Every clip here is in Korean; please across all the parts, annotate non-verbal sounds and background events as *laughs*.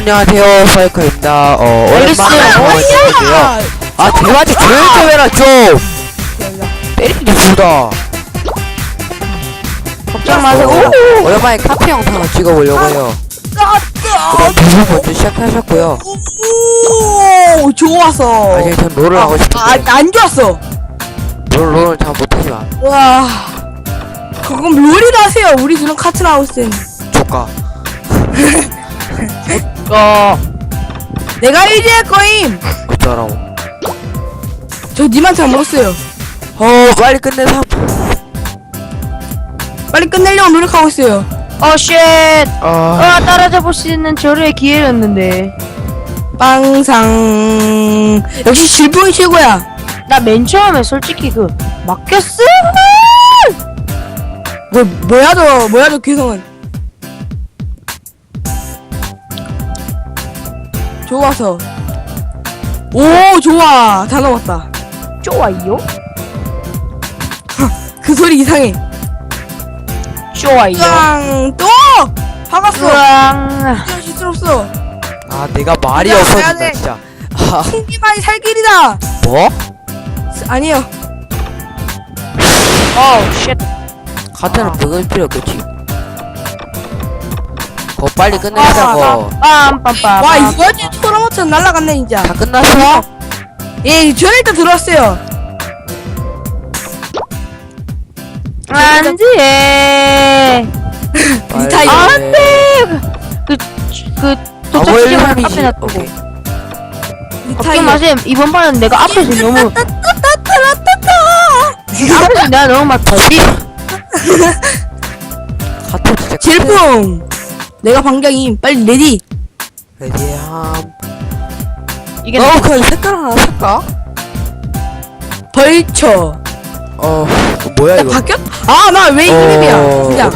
안녕하세요 사이커입니다 어 오랜만에 알겠어요. 한번 찍을게요 아 대화 좀 조용히 좀 해라 좀 때리는데 둘다 걱정 마세요. 어, 오랜만에 카페 영상을 찍어보려고 해요 그럼 비보 먼저 시작하셨고요 오, 좋았어. 아직 전 롤을 하고 아, 싶은데 안 좋았어. 롤, 롤은 잘 못하지만 와. 그럼 롤이라 하세요. 우리 둘은 같은 하우스인. 조 까 어. 내가 1위 할 거임. 어쩌라고 저 님한테 안 먹었어요. 어 빨리 끝내서 빨리 끝내려고 노력하고 있어요. 어, 쉣! 아 아, 따라잡을 수 있는 저의 기회였는데. 빵상. 역시 질풍이 최고야. 나 맨 처음에 솔직히 그, 막혔어! 뭐, 뭐야, 저, 뭐야, 저 귀성은. 좋아서. 오, 좋아. 다 넘었다. 좋아요? *laughs* 그 소리 이상해. 좋아요. 짱! 또! 박았어! 으앙. 진짜 실수없어. 아, 내가 말이 야, 없어진다. 진짜 *laughs* 아, 신기만이 살 길이다! 뭐? 스- 아니요. 어우, 쉣. 카트는 먹을 필요 없겠지 그거 빨리 끝내자고 빰빰빰. 와, 이거지? 날라갔네, 진짜. 다 끝났어? 예, 저는 일단 들어왔어요. 안 돼! 빨리. 안 돼! 그, 그, 아, 도착 뭘 지점을 함이지? 앞에 놔두고. 오케이. 걱정 마세요. 이번 판은 내가 앞에서 너무, 앞에서 내가 너무 막, 다시 카트 진짜 질풍! 내가 방장임. 빨리 레디. 레디함 이게 어 그냥 색깔 하나 살까? 벌쳐. 어 뭐야 야, 이거 바뀌었? 아, 나왜이 어, 진짜.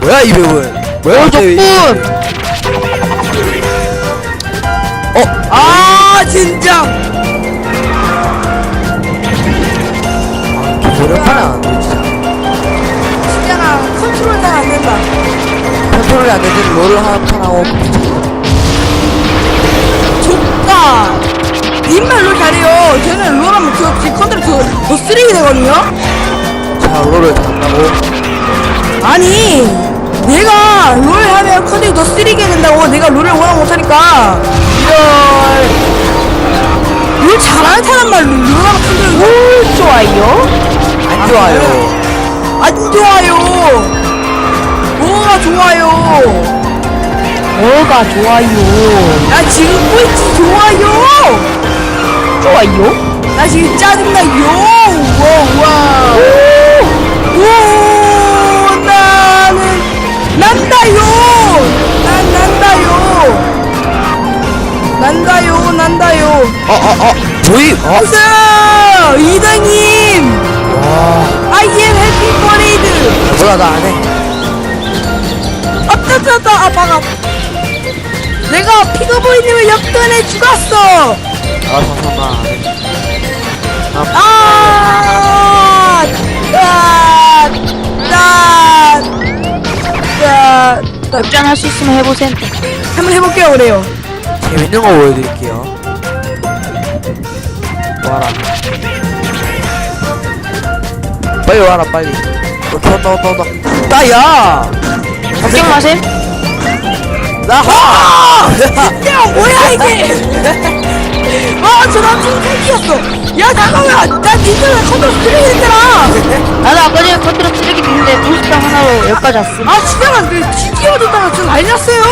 뭐야 이 맵은 뭐야 오족분! 아, 진짜. 오랜만에 안돼 진짜 진짜 나 컨트롤 잘 안 된다. 컨트롤이 안 되는 롤을 하나 하고 족가. 롤 잘해요. 저는 롤하면 저, 제 컨트롤 저, 더 쓰레기 되거든요? 자 롤을 잘한다고 아니, 내가 롤 하면 컨트롤 더 쓰레기 된다고. 내가 롤을 워낙 못하니까. 이런. 롤 잘하는 사람 말 롤하면 컨트롤 오, 좋아요? 안 좋아요 안 좋아요. 뭐가 좋아요. 뭐가 좋아요? 나 지금 꼴찌 좋아요. 좋아요? 나 지금 짜증나요. 와, 와. 오, 나는 난다요. 난 난다요. 난다요, 난다요. 어어어 조이 어 어서 이장님. 와 I am happy parade. 뭐야 나 안해 아따따따 아빠가. 내가 피그보이님을 역전해 죽었어. 아 잠깐만 아! 아! 아! 아! 역전할 수 있으면 해보세요. 한번 해볼게요, 그래요. 재밌는 거 보여드릴게요 와라 빨리 와라 빨리 너너너너 나야 걱정 마세요. 나하 야, 뭐야, 이게! 아, 저 남친 새끼였어! 야, 잠깐만! 나 니들 컨트롤 스트레이 했잖아! 나도 아까 전에 컨트롤 쓰레기 있는데 부스터 하나로 여기까지 왔음. 아, 진짜, 그, 뒤집어졌다가 저 난리 났어요!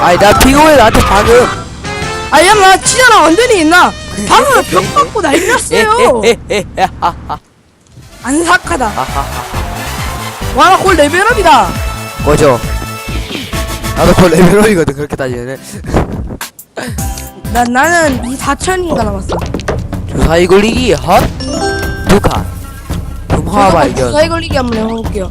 아니 나 피고에 나한테 방금 아, 야, 나 치잖아, 완전히 있나? 방금 벽 맞고 난리 났어요! *laughs* 안삭하다. 와, 나골 레벨업이다! 뭐죠 나도 그 레벨업이거든 그렇게 따지면 *laughs* 나, 나는 이 4천인가 남았어. 주사위 굴리기 헛 두칸 금화 발견 사이 걸리기 한번 해볼게요.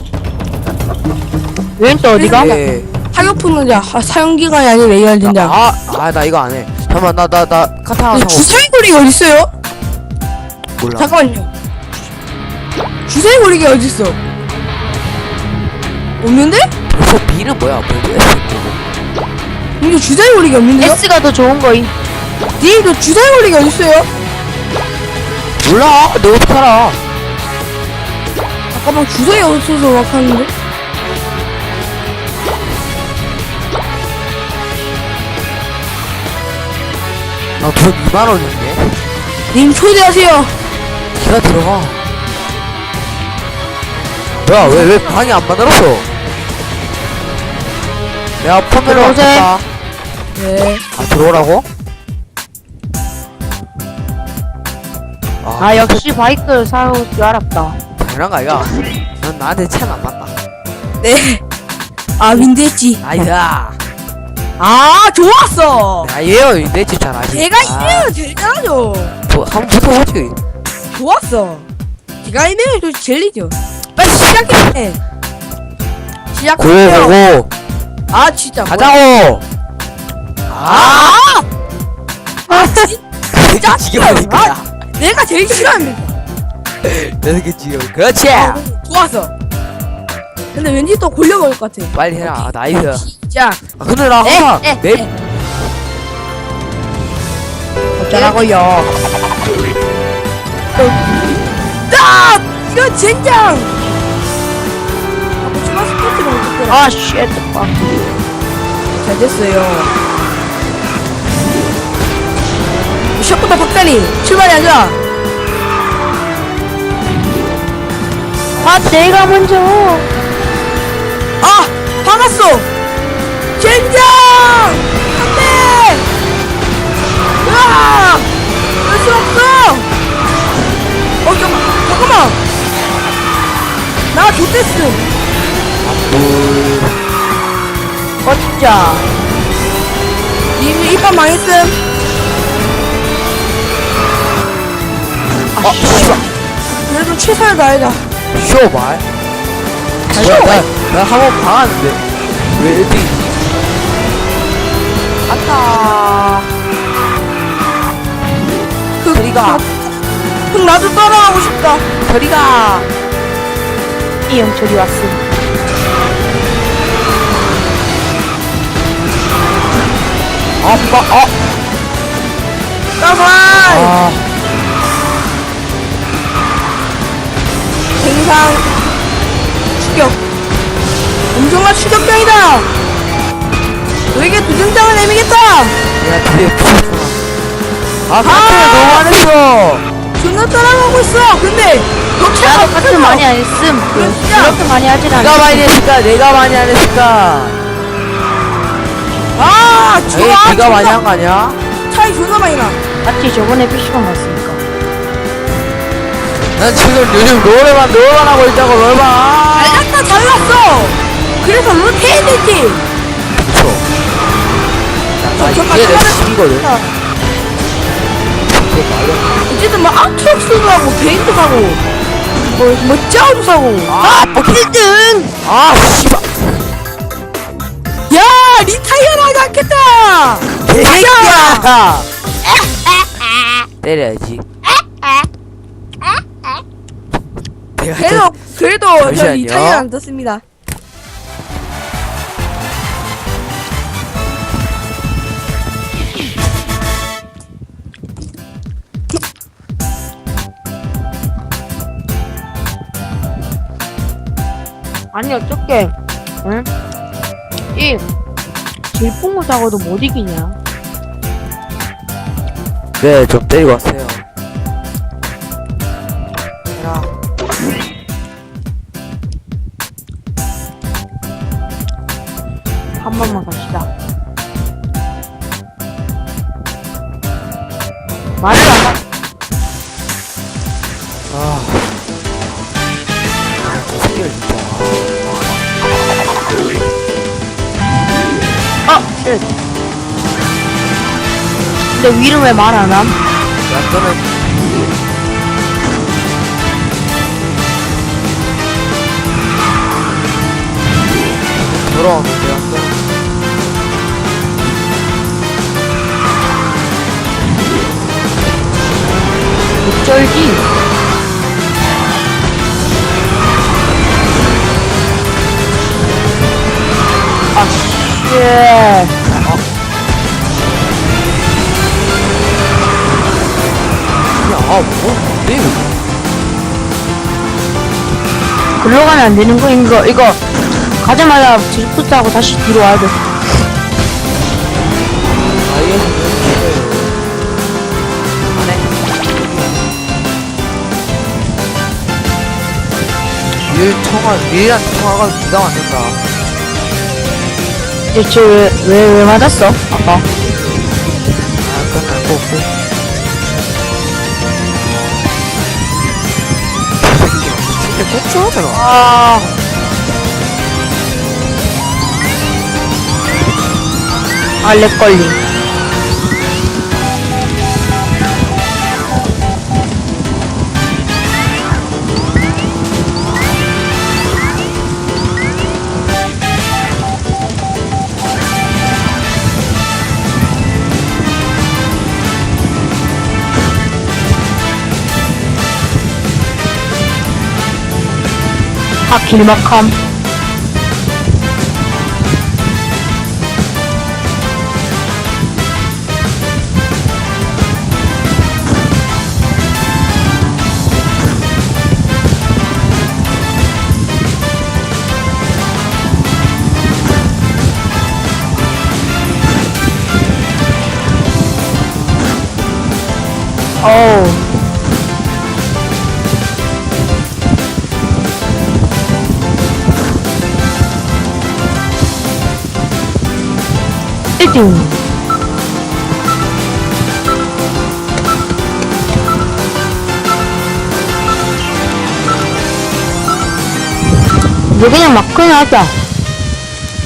여긴 또 어디가? 예. 사격 푸는자 아, 사용 기간이 아니라 AR 진짜. 아아 나 이거 안해 잠깐만 나 나 나 카타 하나 사고 주사위 걸리기 어디 있어요? 몰라 잠깐만요. 주사위 걸리기 어디 있어? 없는데? 벌써 B는 뭐야 벌써 S 이게 주사위 올리기 없는데요? S가 더 좋은 거임. 니도 주사위 올리기 어딨어요? 몰라 내가 어떻게 알아 잠깐만 주사위 없어서 막 하는데? 나돈 2만원인데 님 초대하세요 기가 들어가 뭐야 왜 왜 방이 안 만들었어 내가 폰으로 들어오세요. 왔다 네 아 들어오라고? 아, 역시 바이크를 사올 줄 알았다. 당연한 거 아이가. 넌 나한테 차는 안 맞다. 네. 아 윈드했지. 아이야. 아 좋았어. 야 얘요 내집 잘하지 제가 이래요 제일 잘하죠 뭐, 한번 붙어보지 좋았어. 제가 저 젤리죠. 빨리 시작해. 시작해요. 고고고. 아 진짜. 가자고. 아! 아! 진- 진짜? *laughs* 지겨우니까 내가 제일 싫어합니다 내 새끼 지겨워 그렇지! 아, 좋았어. 근데 왠지 또 골려 먹을 것 같아. 빨리 해라 아, 나이스. 자 아 근데 나 에, 항상 에, 내 에. 어쩌라고요? 딱 이거 젠장 아, 뭐 추가 스포츠를 못했더라. 아, 쉣. 아, 잘 됐어요 샷부터 박다니 출발해야죠. 아, 내가 먼저. 아 화났어. 젠장! 안돼! 으아! 할수 없어! 어 잠깐 잠깐만. 나 좋댔음 어짜. 님 이판 망했음 아 씨발 그래도 최선을 다해자. 쇼말 뭐야 나 나 한번 봐왔는데. 왜 1등이지? 아따. 그 저리가. 그럼 나도 따라가고 싶다. 저리가. 이 영철이 왔음. 아빠 아. 따발 아, 생상. 추격. 엄청난 추격병이다. 너에게 도전장을 내미겠다. 야 드디어 부셨구나. 아 카트를 너무 안 했어. 존나 따라가고 있어. 근데 나도 카트 많이 안 했음. 진짜. 그렇게 많이 하진 내가 않아. 많이 했을까? 내가 많이 안 했을까? 아 에이 좋아. 네가 많이 한 거 아니야? 차이 존나 많이 나. 맞지, 저번에 PC방 갔으니까. 난 지금 요즘 롤에만 롤만 하고 있다고 롤만. 잘났다 잘났어. 그래서 룰 패야 되지. 그쵸. 나 이게 내. 집이거든 어. 그거 말로 어쨌든 뭐 아트록스도 하고 베인도 사고 뭐, 뭐 짜오도 사고. 아 포켓 1등 아 씨발. 야 리타이어를 하지 않겠다. 개새끼야. 때려야지 내가 그래도 그래도 저 잠시만요. 리타이어 안 떴습니다 아니, 어떡해. 응? 이, 질풍을 사고도 못 이기냐? 네좀 때리고 왔어요 한 번만 갑시다. 말이 안 나. 아 새끼를 진짜 어, 쉣. 근데 위는 왜 말 안 함? 야 너는 돌아오는데 쫄기 아, 예. 어. 야, 뭐? 네. 글로 가면 안 되는 거 이거 이거 가자마자 지프트하고 다시 뒤로 와야 돼. 일 통화 일이란 통화가 네가 만든다 이제 쟤왜왜 왜 맞았어 아까 아 그건 알고 없고. 진짜 꼭 좋아하잖아 아. 알렉 걸림 아길 일등 이제 그냥 막 그냥 하자.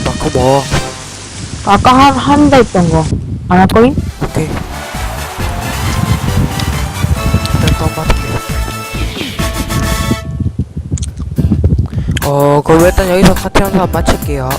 마크 뭐 아까 한, 한다 했던 거. 안 할 거임? 오케이. 일단 다운받을게. 어 그럼 일단 여기서 카트 영상 마칠게요